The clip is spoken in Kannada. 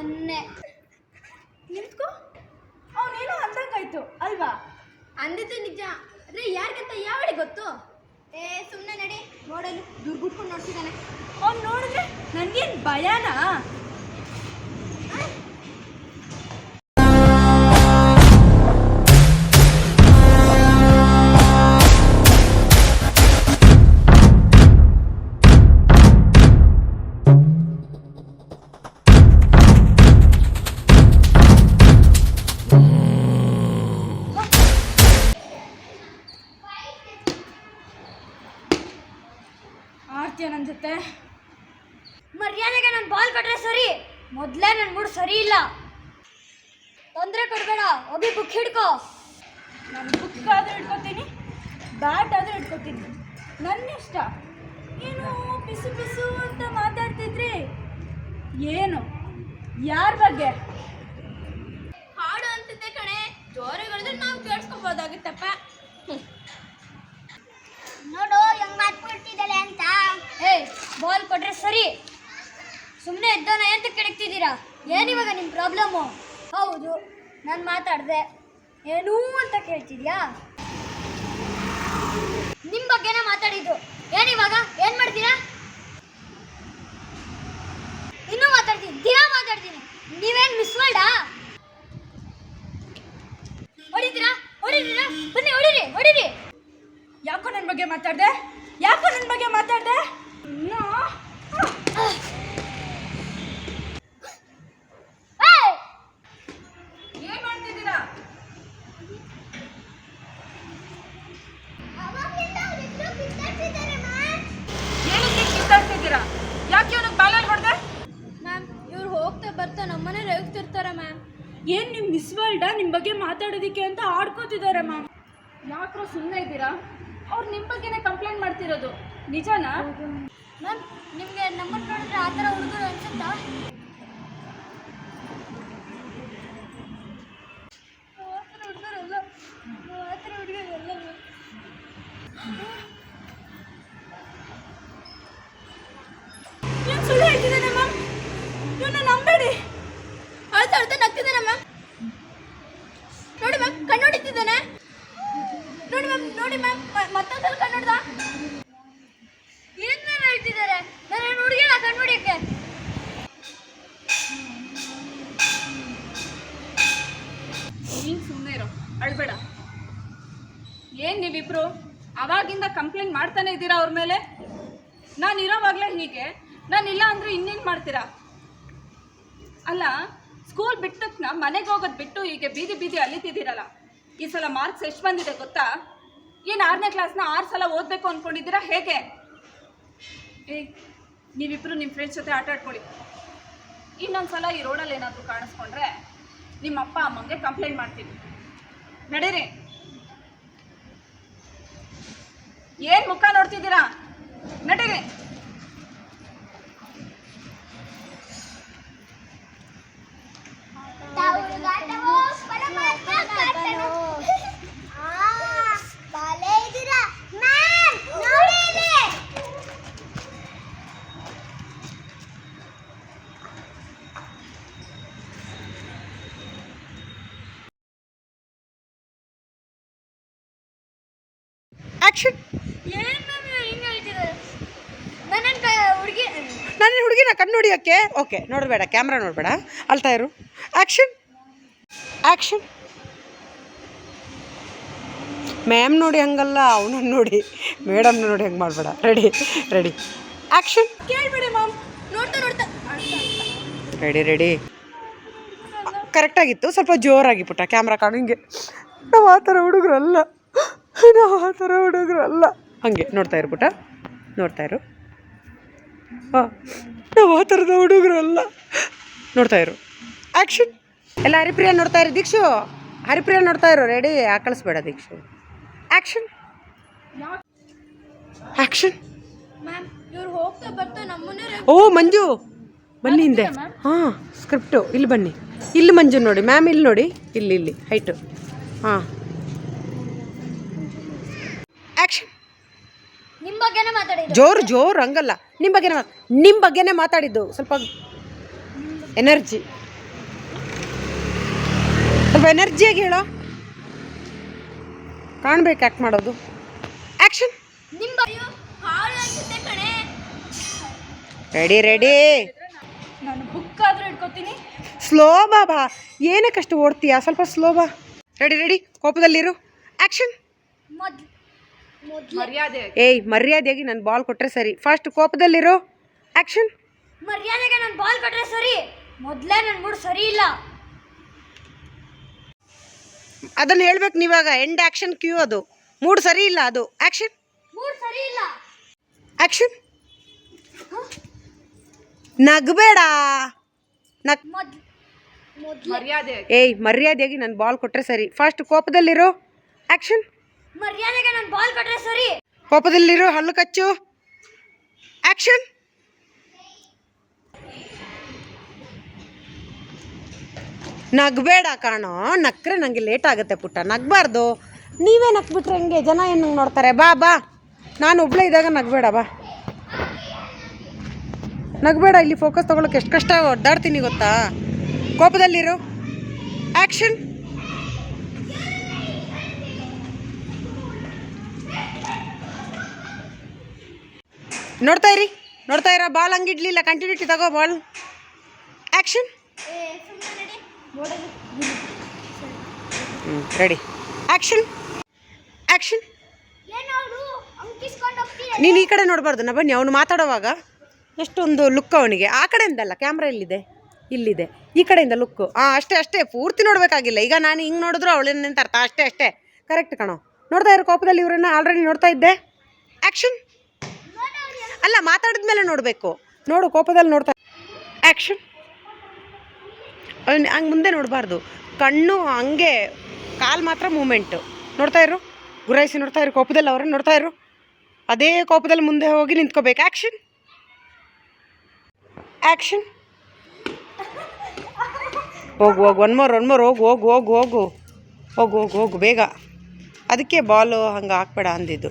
ಸೊನ್ನೆ. ನಿಂತ್ಕೋ. ಅವನೇನೋ ಅಂದಂಗಾಯ್ತು ಅಲ್ವಾ? ಅಂದಿದ್ದು ನಿಜ. ಅಂದ್ರೆ ಯಾರಿಗಂತ ಯಾವಳಿ ಗೊತ್ತು? ಏ ಸುಮ್ಮನೆ ನಡಿ. ನೋಡಲು. ದುರ್ಗುಟ್ಕೊಂಡು ನೋಡ್ತಿದ್ದಾನೆ. ಅವ್ನು ನೋಡಿದ್ರೆ ನನಗೇನು ಭಯನಾ? ಆಡ್ತೀಯ ನನ್ನ ಜೊತೆ? ಮರ್ಯಾದೆಗೆ ನಾನು ಬಾಲ್ ಕೊಟ್ರೆ ಸರಿ ಮೊದಲೇ ನನ್ನ ಮೂಡ್ ಸರಿ ಇಲ್ಲ. ತೊಂದರೆ ಕೊಡಬೇಡ ಒಬ್ಬಿ ಬುಕ್ ಹಿಡ್ಕೋ. ನಾನು ಬುಕ್ ಆದರೂ ಇಟ್ಕೋತೀನಿ ಬ್ಯಾಟ್ ಆದರೂ ಇಟ್ಕೋತೀನಿ ನನ್ನ ಇಷ್ಟ. ಏನು ಬಿಸು ಬಿಸು ಅಂತ ಮಾತಾಡ್ತಿದ್ರಿ? ಏನು? ಯಾರ ಬಗ್ಗೆ? ಹಾಡು ಅಂತಿದ್ದೆ ಕಣೆ ಜೋರುಗಳಿದ್ರೆ ನಾವು ಕೇಳಿಸ್ಕೊಬೋದಾಗಿತ್ತಪ್ಪ ನೋಡು ಹೆಂಗ್ ಮಾತ್ಕೊಳ್ತಿದ್ದಾಳೆ ಅಂತ ಏಯ್ ಬಾಲ್ ಕೊಟ್ರೆ ಸರಿ. ಸುಮ್ಮನೆ ಎದ್ದೋನ ಅಂತ ಕೆಡಕ್ತಿದ್ದೀರಾ ಏನಿವಾಗ ನಿಮ್ಮ ಪ್ರಾಬ್ಲಮ್ಮು ಹೌದು, ನಾನು ಮಾತಾಡಿದೆ. ಏನು ಅಂತ ಕೇಳ್ತಿದ್ಯಾ? ನಿಮ್ಮ ಬಗ್ಗೆನೇ ಮಾತಾಡಿದ್ದು. ಏನಿವಾಗ ಏನು ಮಾಡ್ತೀರಾ? ಇನ್ನೂ ಮಾತಾಡ್ತೀನಿ, ದಿನ ಮಾತಾಡ್ತೀನಿ. ನೀವೇನು ಮಿಸ್ ಮಾಡಾ ಹೊಡಿತೀರಾ? ಹೊಡಿತೀರಾ? ಬನ್ನಿ, ಹೊಡಿರಿ ಹೊಡಿರಿ. ಯಾಕೋ ನನ್ನ ಬಗ್ಗೆ ಮಾತಾಡಿದೆ? ಯಾಕೋ ನನ್ನ ಬಗ್ಗೆ ಮಾತಾಡಿದೆ? ಇನ್ನೂ ಯಾಕೆ ಅವನಿಗೆ ಬಾಲಲ್ಲಿ ಹೊಡೆದೆ? ಮ್ಯಾಮ್ ಇವ್ರು ಹೋಗ್ತಾ ಬರ್ತಾ ನಮ್ಮನೆ ರೇಗ್ತಿರ್ತಾರೆ ಮ್ಯಾಮ್. ಏನು ನಿಮ್ಮ ಮಿಸ್ ವರ್ಲ್ಡ ನಿಮ್ಮ ಬಗ್ಗೆ ಮಾತಾಡೋದಿಕ್ಕೆ ಅಂತ ಆಡ್ಕೋತಿದ್ದಾರೆ ಮ್ಯಾಮ್. ಯಾಕ್ರೋ ಸುಮ್ಮನೆ ಇದ್ದೀರಾ? ಅವ್ರು ನಿಮ್ಮ ಬಗ್ಗೆನೇ ಕಂಪ್ಲೇಂಟ್ ಮಾಡ್ತಿರೋದು. ನಿಜನಾ? ಮ್ಯಾಮ್ ನಿಮಗೆ ನಂಬರ್ ನೋಡಿದ್ರೆ ಆ ಥರ ಹುಡುಗರು ಅನ್ಸುತ್ತಾ? ನೋಡಿ ಆ ಥರ ಹುಡುಗರಲ್ಲ ಏನು ಸುಳ್ಳು ಹೇಳ್ತಿದ್ದಾನೆ ಮ್ಯಾಮ್ ಇವನ್ನ ನಂಬೇಡಿ ಅಳ್ತಾ ಅಳ್ತಾ ನಗ್ತಿದ್ದಾನೆ ಮ್ಯಾಮ್ ನೋಡಿ ಮ್ಯಾಮ್ ಕಣ್ಣು ಹೊಡಿತಿದ್ದಾನೆ ನೋಡಿ ಮ್ಯಾಮ್ ನೋಡಿ ಮ್ಯಾಮ್ ಮತ್ತೊಂದ್ಸಲ ಕಣ್ಣು ಹೊಡ್ದ ಏನ್ ಮ್ಯಾಮ್ ಹೇಳ್ತಿದ್ದಾರೆ ನಾನು ಹುಡುಗಿಲ್ಲ ಕಣ್ಣು ಹೊಡಿಯಕ್ಕೆ ನೀನು ಸುಮ್ಮನೆ ಇರೋ ಅಳ್ಬೇಡ ಏನು ನೀವಿಬ್ರು ಅವಾಗಿಂದ ಕಂಪ್ಲೇಂಟ್ ಮಾಡ್ತಾನೆ ಇದ್ದೀರಾ ಅವ್ರ ಮೇಲೆ? ನಾನು ಇರೋವಾಗಲೇ ಹೀಗೆ. ನಾನು ಇಲ್ಲ ಅಂದರೆ ಇನ್ನೇನು ಮಾಡ್ತೀರಾ? ಅಲ್ಲ ಸ್ಕೂಲ್ ಬಿಟ್ಟ ತಕ್ಷಣ ಮನೆಗೆ ಹೋಗೋದು ಬಿಟ್ಟು ಹೀಗೆ ಬೀದಿ ಬೀದಿ ಅಲಿತಿದ್ದೀರಲ್ಲ ಈ ಸಲ ಮಾರ್ಕ್ಸ್ ಎಷ್ಟು ಬಂದಿದೆ ಗೊತ್ತಾ? ಏನು ಆರನೇ ಕ್ಲಾಸ್ನ ಆರು ಸಲ ಓದಬೇಕು ಅಂದ್ಕೊಂಡಿದ್ದೀರಾ ಹೇಗೆ? ಏ, ನೀವಿಬ್ರು ನಿಮ್ಮ ಫ್ರೆಂಡ್ಸ್ ಜೊತೆ ಆಟ ಆಡ್ಕೊಳ್ಳಿ. ಇನ್ನೊಂದು ಸಲ ಈ ರೋಡಲ್ಲಿ ಏನಾದರೂ ಕಾಣಿಸ್ಕೊಂಡ್ರೆ ನಿಮ್ಮ ಅಪ್ಪ ಅಮ್ಮಂಗೆ ಕಂಪ್ಲೇಂಟ್ ಮಾಡ್ತೀನಿ ನಡೀರಿ. ಏನ್ ಮುಖ ನೋಡ್ತಿದ್ದೀರಾ? ನಡೀರಿ ಆಕ್ಷನ್ ನನ್ನ ಹುಡುಗಿ ನಾನು ಹುಡುಗಿನ ಕಣ್ಣು ಹೊಡಿಯೋಕ್ಕೆ ಓಕೆ ನೋಡಬೇಡ ಕ್ಯಾಮ್ರಾ ನೋಡಬೇಡ. ಅಳ್ತಾ ಇರು. ಆ್ಯಕ್ಷನ್ ಆ್ಯಕ್ಷನ್ ಮ್ಯಾಮ್ ನೋಡಿ ಹಂಗಲ್ಲ ಅವನನ್ನು ನೋಡಿ. ಮೇಡಮ್ ನೋಡಿ ಹಂಗೆ ಮಾಡಬೇಡ. Ready ready. ಆ್ಯಕ್ಷನ್ ಕೇಳ್ಬಿಡಿ ಮ್ಯಾಮ್. ನೋಡ್ತಾ ನೋಡ್ತಾ ರೆಡಿ ರೆಡಿ. ಕರೆಕ್ಟಾಗಿತ್ತು ಸ್ವಲ್ಪ ಜೋರಾಗಿ ಪುಟ್ಟ. ಕ್ಯಾಮ್ರಾ ಕಾಣು ಹಿಂಗೆ. ನಾವು ಆ ಥರ ಹುಡುಗರಲ್ಲ. ನಾವು ಆ ಥರ ಹುಡುಗರಲ್ಲ. ಹಾಗೆ ನೋಡ್ತಾ ಇರ್ಬಿಟ್ಟ? ನೋಡ್ತಾ ಇರು. ಹಾಂ ನಾವು ಆ ಥರದ ಹುಡುಗರಲ್ಲ. ನೋಡ್ತಾ ಇರು. ಆ್ಯಕ್ಷನ್ ಎಲ್ಲ ಹರಿಪ್ರಿಯ ನೋಡ್ತಾ ಇರು ದೀಕ್ಷು. ಹರಿಪ್ರಿಯ ನೋಡ್ತಾ ಇರು ರೆಡಿ? ಕಳಿಸ್ಬೇಡ ದೀಕ್ಷು. ಆ್ಯಕ್ಷನ್ ಆ್ಯಕ್ಷನ್ ಓ ಮಂಜು. ಬನ್ನಿ ಹಿಂದೆ. ಹಾಂ ಸ್ಕ್ರಿಪ್ಟು. ಇಲ್ಲಿ ಬನ್ನಿ. ಇಲ್ಲಿ ಮಂಜು ನೋಡಿ. ಮ್ಯಾಮ್ ಇಲ್ಲಿ ನೋಡಿ. ಇಲ್ಲಿ ಇಲ್ಲಿ. ಹೈಟು. ಹಾಂ ಆ್ಯಕ್ಷನ್ ನಿಮ್ಮ ಬಗ್ಗೆನೇ ಮಾತಾಡಿದ್ರು ಜೋರು ಜೋರು ಹಂಗಲ್ಲ. ನಿಮ್ಮ ಬಗ್ಗೆನೇ ಮಾತು ನಿಮ್ಮ ಬಗ್ಗೆನೇ ಮಾತಾಡಿದ್ದು. ಸ್ವಲ್ಪ ಎನರ್ಜಿ. ಸ್ವಲ್ಪ ಎನರ್ಜಿಯಾಗಿ ಹೇಳೋ. ಕಾಣ್ಬೇಕು ಆಕ್ಟ್ ಮಾಡೋದು. ಆ್ಯಕ್ಷನ್ ನಿಮ್ಮ ಹಾಳು ಅನ್ಸುತ್ತೆ ಕಣೆ. ರೆಡಿ ರೆಡಿ ನಾನು ಬುಕ್ ಆದ್ರೂ ಇಟ್ಕೋತೀನಿ. ಸ್ಲೋ ಬಾ ಬಾ. ಏನಕ್ಕಷ್ಟು ಓಡ್ತೀಯಾ? ಸ್ವಲ್ಪ ಸ್ಲೋ ಬಾ. Ready ready ಕೋಪದಲ್ಲಿರು. ಆ್ಯಕ್ಷನ್ ಮೊದ್ಲು ಏಯ್ ಮರ್ಯಾದೆಯಾಗಿ ನಾನು ಬಾಲ್ ಕೊಟ್ಟರೆ ಸರಿ. ಫಸ್ಟ್ ಕೋಪದಲ್ಲಿರೋ ಆ್ಯಕ್ಷನ್ ಮರ್ಯಾದೆಗೆ ನಾನು ಬಾಲ್ ಕೊಟ್ರೆ ಸರಿ. ಮೊದಲೇ ನನ್ನ ಮೂಡ್ ಸರಿ ಇಲ್ಲ. ಅದನ್ನು ಹೇಳ್ಬೇಕು ನೀವಾಗ. ಎಂಡ್ ಆ್ಯಕ್ಷನ್ ಕ್ಯೂ ಅದು. ಮೂಡ್ ಸರಿ ಇಲ್ಲ ಅದು. ಆ್ಯಕ್ಷನ್ ಮೂಡ್ ಸರಿ ಇಲ್ಲ. ಆ್ಯಕ್ಷನ್ ನಗಬೇಡ. ನಗ್ ಮರ್ಯಾದೆ ಏಯ್ ಮರ್ಯಾದೆಯಾಗಿ ನಾನು ಬಾಲ್ ಕೊಟ್ಟರೆ ಸರಿ. ಫಸ್ಟ್ ಕೋಪದಲ್ಲಿರು ಆ್ಯಕ್ಷನ್ ಮರ್ಯಾದೆಗೆ ನಾನು ಬಾಲ್ ಕೊಟ್ರೆ ಸರಿ? ಕೋಪದಲ್ಲಿರು ಹಲ್ಲು ಕಚ್ಚು. ಆಕ್ಷನ್ ನಗಬೇಡ ಕಾಣೋ, ನಕ್ರೆ ನನಗೆ ಲೇಟ್ ಆಗುತ್ತೆ ಪುಟ್ಟ, ನಗಬಾರ್ದು. ನೀವೇ ನಕ್ಬಿಟ್ರೆ ಹೆಂಗೆ, ಜನ ಏನು ನೋಡ್ತಾರೆ? ಬಾ ಬಾ. ನಾನು ಒಬ್ಳೆ ಇದ್ದಾಗ ನಗಬೇಡ, ಬಾ. ನಗಬೇಡ, ಇಲ್ಲಿ ಫೋಕಸ್ ತೊಗೊಳಕ್ಕೆ ಎಷ್ಟು ಕಷ್ಟ, ಒದ್ದಾಡ್ತೀನಿ ಗೊತ್ತಾ? ಕೋಪದಲ್ಲಿರು. ಆ್ಯಕ್ಷನ್ ನೋಡ್ತಾ ಇರಿ, ನೋಡ್ತಾ ಇರ ಬಾಲ್ ಹಂಗಿಡ್ಲಿಲ್ಲ ಕಂಟಿನ್ಯೂಟಿ ತಗೋ ಬಾಲ್. ಆ್ಯಕ್ಷನ್ ಹ್ಞೂ ರೆಡಿ ಆ್ಯಕ್ಷನ್ ಆ್ಯಕ್ಷನ್ ನೀನು ಈ ಕಡೆ ನೋಡಬಾರ್ದು, ನಾ ಬನ್ನಿ, ಅವನು ಮಾತಾಡುವಾಗ ಎಷ್ಟೊಂದು ಲುಕ್ ಅವನಿಗೆ. ಆ ಕಡೆಯಿಂದಲ್ಲ ಕ್ಯಾಮ್ರಾ ಎಲ್ಲಿದೆ ಇಲ್ಲಿದೆ, ಈ ಕಡೆಯಿಂದ ಲುಕ್ಕು ಹಾಂ ಅಷ್ಟೇ ಅಷ್ಟೇ, ಪೂರ್ತಿ ನೋಡಬೇಕಾಗಿಲ್ಲ. ಈಗ ನಾನು ಹಿಂಗೆ ನೋಡಿದ್ರು ಅವಳೇನು ಅರ್ಥ, ಅಷ್ಟೇ ಅಷ್ಟೇ. ಕರೆಕ್ಟ್ ಕಣೋ. ನೋಡ್ತಾ ಇರೋ ಕೋಪದಲ್ಲಿ ಇವರನ್ನ ಆಲ್ರೆಡಿ ನೋಡ್ತಾ ಇದ್ದೆ. ಆ್ಯಕ್ಷನ್ ಅಲ್ಲ ಮಾತಾಡಿದ ಮೇಲೆ ನೋಡಬೇಕು. ನೋಡು, ಕೋಪದಲ್ಲಿ ನೋಡ್ತಾ ಆ್ಯಕ್ಷನ್ ಹಂಗೆ ಮುಂದೆ ನೋಡಬಾರ್ದು. ಕಣ್ಣು ಹಂಗೆ, ಕಾಲು ಮಾತ್ರ ಮೂಮೆಂಟು. ನೋಡ್ತಾ ಇರು. ಗುರಾಯಿಸಿ ನೋಡ್ತಾ ಇರು, ಕೋಪದಲ್ಲಿ ಅವ್ರನ್ನ ನೋಡ್ತಾ ಇರು. ಅದೇ ಕೋಪದಲ್ಲಿ ಮುಂದೆ ಹೋಗಿ ನಿಂತ್ಕೋಬೇಕು. ಆ್ಯಕ್ಷನ್ ಆ್ಯಕ್ಷನ್ ಹೋಗು ಹೋಗು ಒನ್ ಮೋರ್ ಒನ್ ಮೋರ್ ಹೋಗು ಹೋಗು ಹೋಗು ಹೋಗು. ಹೋಗು ಹೋಗು ಹೋಗು, ಬೇಗ. ಅದಕ್ಕೆ ಬಾಲು ಹಂಗೆ ಹಾಕ್ಬೇಡ ಅಂದಿದ್ದು.